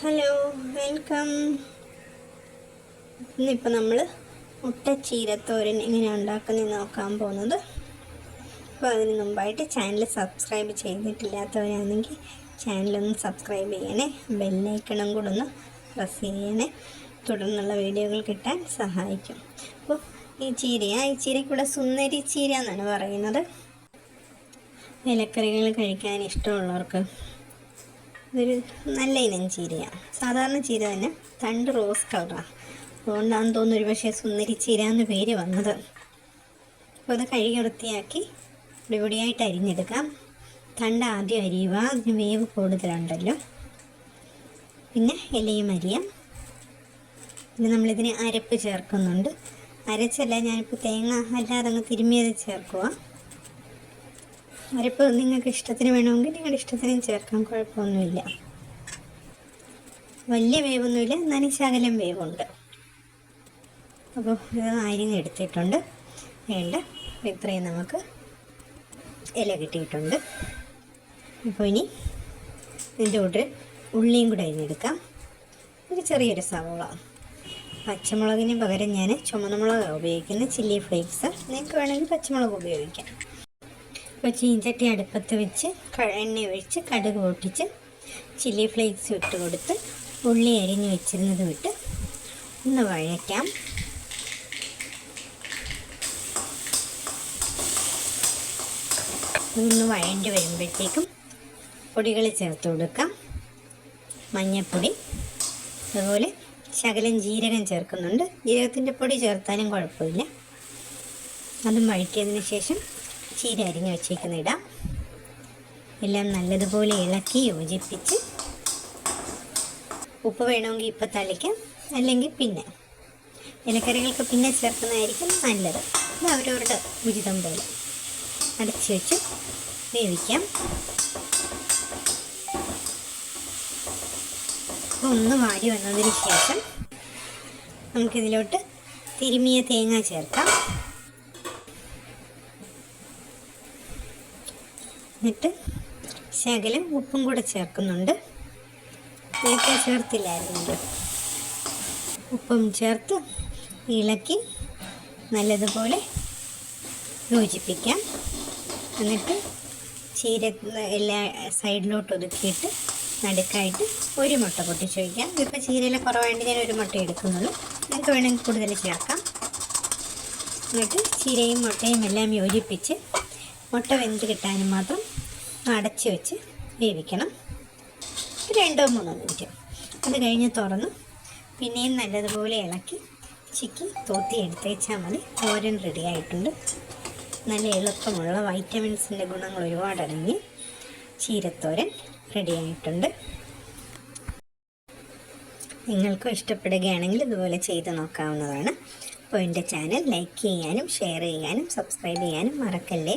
Hello welcome ഇന്നിപ്പോൾ നമ്മൾ മുട്ടച്ചീരത്തോരൻ എങ്ങനെയാണ് ഉണ്ടാക്കുന്നത് നോക്കാൻ പോകുന്നത്. അപ്പോൾ അതിന് മുമ്പായിട്ട് ചാനൽ സബ്സ്ക്രൈബ് ചെയ്തിട്ടില്ലാത്തവരാണെങ്കിൽ ചാനലൊന്ന് സബ്സ്ക്രൈബ് ചെയ്യണേ. ബെല്ലൈക്കണം കൂടെ ഒന്ന് പ്രസ് ചെയ്യണേ. തുടർന്നുള്ള വീഡിയോകൾ കിട്ടാൻ സഹായിക്കും. അപ്പോൾ ഈ ചീരയാ ഈ ചീരയ്ക്കൂടെ സുന്ദരി ചീര എന്നാണ് പറയുന്നത്. ഇലക്കറികൾ കഴിക്കാൻ ഇഷ്ടമുള്ളവർക്ക് ഇതൊരു നല്ല ഇനം ചീരയാണ്. സാധാരണ ചീര തന്നെ തണ്ട് റോസ് കളറാണ് അതുകൊണ്ടാണെന്ന് തോന്നുന്നു ഒരു പക്ഷേ സുന്ദരി ചീര എന്ന് പേര് വന്നത്. അപ്പോൾ അത് കഴുകി വൃത്തിയാക്കി പൊടിപൊടിയായിട്ട് അരിഞ്ഞെടുക്കാം. തണ്ട് ആദ്യം അരിയുക. അതിന് വേവ് കൂടുതലുണ്ടല്ലോ. പിന്നെ ഇലയും അരിയാം. പിന്നെ നമ്മളിതിന് അരപ്പ് ചേർക്കുന്നുണ്ട്. അരച്ചല്ല ഞാനിപ്പോൾ തേങ്ങ അല്ലാതെ അങ്ങ് തിരുമ്മിയത് ചേർക്കുക അരപ്പ് നിങ്ങൾക്ക് ഇഷ്ടത്തിന് വേണമെങ്കിൽ നിങ്ങളുടെ ഇഷ്ടത്തിന് ചേർക്കാം കുഴപ്പമൊന്നുമില്ല. വലിയ വേവൊന്നുമില്ല എന്നാലും ശകലം വേവുണ്ട്. അപ്പോൾ ഇത് അരിഞ്ഞെടുത്തിട്ടുണ്ട് വേണ്ട ഇത്രയും നമുക്ക് ഇല കിട്ടിയിട്ടുണ്ട്. അപ്പോൾ ഇനി ഇതിന്റെ കൂടെ ഉള്ളിയും കൂടെ അരിഞ്ഞെടുക്കാം. ഒരു ചെറിയൊരു സവോള. പച്ചമുളകിന് പകരം ഞാൻ ചുമന്ന മുളകാണ് ഉപയോഗിക്കുന്നത്. ചില്ലി ഫ്ലേക്സ് നിങ്ങൾക്ക് വേണമെങ്കിൽ പച്ചമുളക് ഉപയോഗിക്കാം. ഇപ്പോൾ ചീഞ്ചട്ടി അടുപ്പത്ത് വെച്ച് എണ്ണ ഒഴിച്ച് കടുക് പൊട്ടിച്ച് ചില്ലി ഫ്ലേക്സ് ഇട്ട് കൊടുത്ത് ഉള്ളി അരിഞ്ഞ് വെച്ചിരുന്നത് വിട്ട് ഒന്ന് വഴയ്ക്കാം ഒന്ന് വഴണ്ടി വരുമ്പോഴത്തേക്കും പൊടികൾ ചേർത്ത് കൊടുക്കാം. മഞ്ഞൾപ്പൊടി അതുപോലെ ശകലം ജീരകം ചേർക്കുന്നുണ്ട്. ജീരകത്തിന്റെ പൊടി ചേർത്താലും കുഴപ്പമില്ല. അതും വഴറ്റിയതിന് ശേഷം ചീര അരിഞ്ഞ് വെച്ചേക്കുന്ന ഇടാം. എല്ലാം നല്ലതുപോലെ ഇളക്കി യോജിപ്പിച്ച് ഉപ്പ് വേണമെങ്കിൽ ഇപ്പം തളിക്കാം അല്ലെങ്കിൽ പിന്നെ. ഇലക്കറികൾക്ക് പിന്നെ ചേർക്കുന്നതായിരിക്കും നല്ലത്. ഇത് അവരവരുടെ ഉചിതം പോലെ അടച്ച് വെച്ച് വേവിക്കാം. ഒന്ന് വാടി വന്നതിന് ശേഷം നമുക്കിതിലോട്ട് തിരുമിയ തേങ്ങ ചേർക്കാം. എന്നിട്ട് ശകലം ഉപ്പും കൂടെ ചേർക്കുന്നുണ്ട്. നേരത്തെ ചേർത്തില്ലായിരുന്നു. ഉപ്പും ചേർത്ത് ഇളക്കി നല്ലതുപോലെ യോജിപ്പിക്കാം. എന്നിട്ട് ചീര എല്ലാ സൈഡിലോട്ട് ഒതുക്കിയിട്ട് നടുക്കായിട്ട് ഒരു മുട്ട പൊട്ടിച്ച് വയ്ക്കാം ഇപ്പോൾ ചീരയിൽ കുറവായിട്ട് ഞാൻ ഒരു മുട്ട എടുക്കുന്നുള്ളൂ. നിങ്ങൾക്ക് വേണമെങ്കിൽ കൂടുതൽ ചേർക്കാം. എന്നിട്ട് ചീരയും മുട്ടയും എല്ലാം യോജിപ്പിച്ച് മുട്ട വെന്ത് കിട്ടാനും മാത്രം അടച്ച് വെച്ച് വേവിക്കണം. രണ്ടോ മൂന്നോ മിനിറ്റ്. അത് കഴിഞ്ഞ് തുറന്ന്. പിന്നെയും നല്ലതുപോലെ ഇളക്കി ചിക്കി തോത്തി എടുത്തേച്ചാൽ മതി. തോരൻ റെഡി ആയിട്ടുണ്ട്. നല്ല എളുപ്പമുള്ള വൈറ്റമിൻസിന്റെ ഗുണങ്ങൾ ഒരുപാട് അടങ്ങി ചീരത്തോരൻ റെഡി ആയിട്ടുണ്ട്. നിങ്ങൾക്കും ഇഷ്ടപ്പെടുകയാണെങ്കിൽ ഇതുപോലെ ചെയ്ത് നോക്കാവുന്നതാണ്. അപ്പോൾ എന്റെ ചാനൽ ലൈക്ക് ചെയ്യാനും ഷെയർ ചെയ്യാനും സബ്സ്ക്രൈബ് ചെയ്യാനും മറക്കല്ലേ?